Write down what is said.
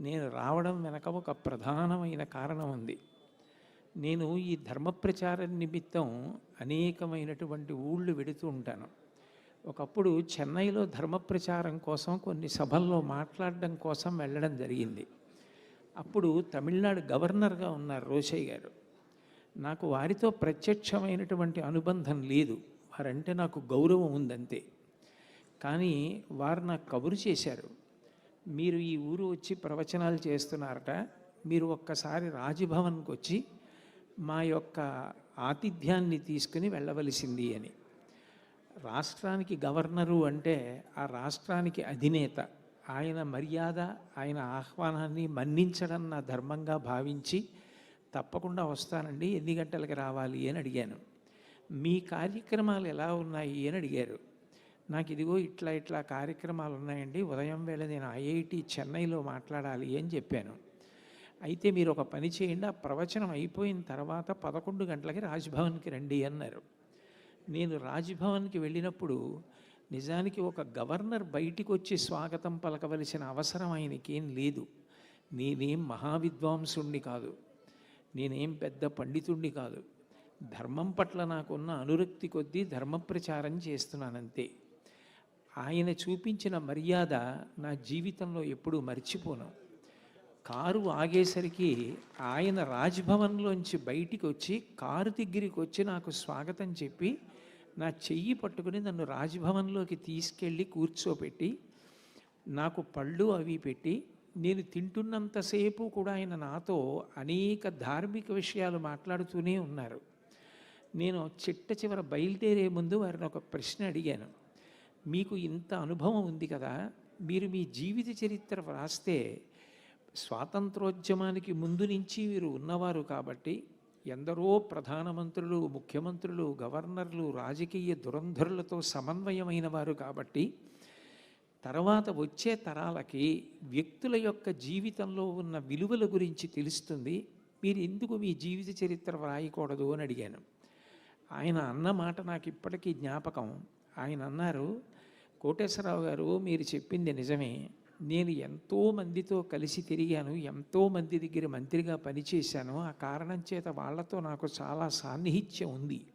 నేను రావడం వెనక ఒక ప్రధానమైన కారణం ఉంది నేను ఈ ధర్మ ప్రచారం నిమిత్తం అనేకమైనటువంటి ఊళ్ళు వెడుతూ ఉంటాను. ఒకప్పుడు చెన్నైలో ధర్మ ప్రచారం కోసం కొన్ని సభల్లో మాట్లాడడం కోసం వెళ్ళడం జరిగింది. అప్పుడు తమిళనాడు గవర్నర్గా ఉన్నారు రోషయ్య గారు. నాకు వారితో ప్రత్యక్షమైనటువంటి అనుబంధం లేదు. వారంటే నాకు గౌరవం ఉందంతే. కానీ వారు నాకు కబురు చేశారు. మీరు ఈ ఊరు వచ్చి ప్రవచనాలు చేస్తున్నారట. మీరు ఒక్కసారి రాజభవన్కి వచ్చి మా యొక్క ఆతిథ్యాన్ని తీసుకుని వెళ్ళవలసింది అని. రాష్ట్రానికి గవర్నరు అంటే ఆ రాష్ట్రానికి అధినేత. ఆయన మర్యాద ఆయన ఆహ్వానాన్ని మన్నించడం నా ధర్మంగా భావించి తప్పకుండా వస్తానండి ఎన్ని గంటలకు రావాలి అని అడిగాను. మీ కార్యక్రమాలు ఎలా ఉన్నాయి అని అడిగారు. నాకు ఇదిగో ఇట్లా ఇట్లా కార్యక్రమాలు ఉన్నాయండి ఉదయం వేళ నేను ఐఐటి చెన్నైలో మాట్లాడాలి అని చెప్పాను. అయితే మీరు ఒక పని చేయండి ఆ ప్రవచనం అయిపోయిన తర్వాత పదకొండు గంటలకి రాజ్భవన్కి రండి అన్నారు. నేను రాజ్భవన్కి వెళ్ళినప్పుడు నిజానికి ఒక గవర్నర్ బయటికి వచ్చి స్వాగతం పలకవలసిన అవసరం ఆయనకేం లేదు. నేనేం మహావిద్వాంసుణ్ణి కాదు నేనేం పెద్ద పండితుణ్ణి కాదు. ధర్మం పట్ల నాకున్న అనురక్తి కొద్దీ ధర్మ ప్రచారం చేస్తున్నానంతే. ఆయన చూపించిన మర్యాద నా జీవితంలో ఎప్పుడూ మర్చిపోను. కారు ఆగేసరికి ఆయన రాజ్భవన్లోంచి బయటికి వచ్చి కారు దగ్గరికి వచ్చి నాకు స్వాగతం చెప్పి నా చెయ్యి పట్టుకుని నన్ను రాజ్భవన్లోకి తీసుకెళ్ళి కూర్చోపెట్టి నాకు పళ్ళు అవి పెట్టి నేను తింటున్నంతసేపు కూడా ఆయన నాతో అనేక ధార్మిక విషయాలు మాట్లాడుతూనే ఉన్నారు. నేను చిట్ట చివర బయలుదేరే ముందు వారిని ఒక ప్రశ్న అడిగాను. మీకు ఇంత అనుభవం ఉంది కదా మీరు మీ జీవిత చరిత్ర వ్రాస్తే స్వాతంత్రోద్యమానికి ముందు నుంచి మీరు ఉన్నవారు కాబట్టి ఎందరో ప్రధానమంత్రులు ముఖ్యమంత్రులు గవర్నర్లు రాజకీయ దురంధరులతో సమన్వయమైన వారు కాబట్టి తర్వాత వచ్చే తరాలకి వ్యక్తుల యొక్క జీవితంలో ఉన్న విలువల గురించి తెలుస్తుంది. మీరు ఎందుకు మీ జీవిత చరిత్ర వ్రాయకూడదు అని అడిగాను. ఆయన అన్న మాట నాకు ఇప్పటికీ జ్ఞాపకం. ఆయన అన్నారు కోటేశ్వరరావు గారు మీరు చెప్పింది నిజమే. నేను ఎంతో మందితో కలిసి తిరిగాను ఎంతో మంది దగ్గర మంత్రిగా పనిచేశాను. ఆ కారణం చేత వాళ్ళతో నాకు చాలా సాన్నిహిత్యం ఉంది.